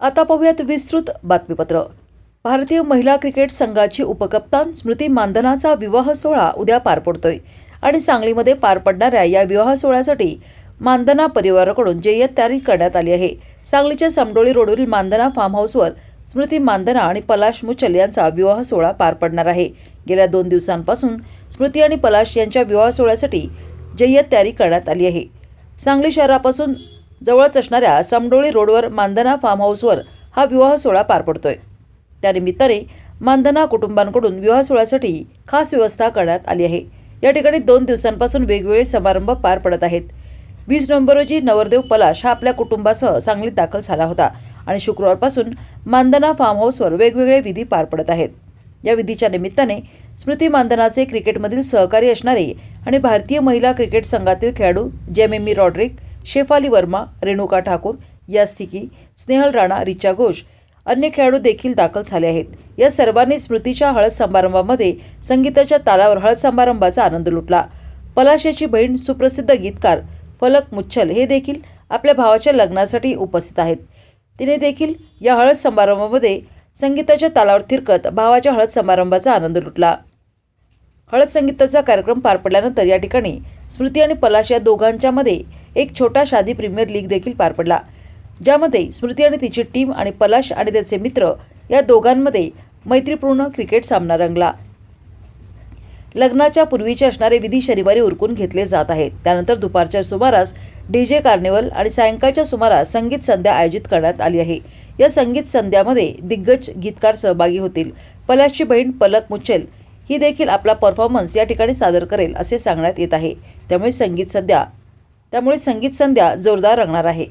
आता पाहूयात विस्तृत बातमीपत्र. भारतीय महिला क्रिकेट संघाची उपकप्तान स्मृती मानधनाचा विवाह सोहळा उद्या पार पडतोय आणि सांगलीमध्ये पार पडणाऱ्या या विवाह सोहळ्यासाठी मानधना परिवाराकडून जय्यत तयारी करण्यात आली आहे. सांगलीच्या समडोळी रोडवरील मानधना फार्म हाऊसवर स्मृती मानधना आणि पलाश मुचल यांचा विवाह सोहळा पार पडणार आहे. गेल्या दोन दिवसांपासून स्मृती आणि पलाश यांच्या विवाह सोहळ्यासाठी जय्यत तयारी करण्यात आली आहे. सांगली शहरापासून जवळच असणाऱ्या समडोळी रोडवर मांदना फार्म हाऊसवर हा विवाह सोहळा पार पडतोय. त्यानिमित्ताने मांदना कुटुंबांकडून विवाह सोहळ्यासाठी खास व्यवस्था करण्यात आली आहे. या ठिकाणी दोन दिवसांपासून वेगवेगळे समारंभ पार पडत आहेत. वीस नोव्हेंबर रोजी नवरदेव पलाश हा आपल्या कुटुंबासह सांगलीत दाखल झाला होता आणि शुक्रवारपासून मांदना फार्म हाऊसवर वेगवेगळे विधी पार पडत आहेत. या विधीच्या निमित्ताने स्मृती मानधनाचे क्रिकेटमधील सहकारी असणारे आणि भारतीय महिला क्रिकेट संघातील खेळाडू जेमेमी रॉड्रिक शेफाली वर्मा रेणुका ठाकूर यास्थिकी स्नेहल राणा रिचा घोष अन्य खेळाडू देखील दाखल झाले आहेत. या सर्वांनी स्मृतीच्या हळद समारंभामध्ये संगीताच्या तालावर हळद समारंभाचा आनंद लुटला. पलाशाची बहीण सुप्रसिद्ध गीतकार फलक मुच्छल हे देखील आपल्या भावाच्या लग्नासाठी उपस्थित आहेत. तिने देखील या हळद समारंभामध्ये संगीताच्या तालावर थिरकत भावाच्या हळद समारंभाचा आनंद लुटला. हळद संगीताचा कार्यक्रम पार पडल्यानंतर या ठिकाणी स्मृती आणि पलाश या दोघांच्यामध्ये एक छोटा शादी प्रीमियर लीग देखील पार पडला. ज्यामध्ये स्मृती आणि तिची टीम आणि पलाश आणि त्याचे मित्र या दोघांमध्ये मैत्रीपूर्ण क्रिकेट सामना रंगला. लग्नाच्या पूर्वीचे असणारे विधी शनिवारी उरकून घेतले जात आहेत. त्यानंतर दुपारच्या सुमारास डीजे कार्निवल आणि सायंकाळच्या सुमारास संगीत संध्या आयोजित करण्यात आली आहे. या संगीत संध्यामध्ये दिग्गज गीतकार सहभागी होतील. पलाशची बहीण पलक मुच्छल ही देखील आपला परफॉर्मन्स या ठिकाणी सादर करेल असे सांगण्यात येत आहे. त्यामुळे संगीत संध्या त्यामुळे संगीत संध्या जोरदार रंगणार आहे.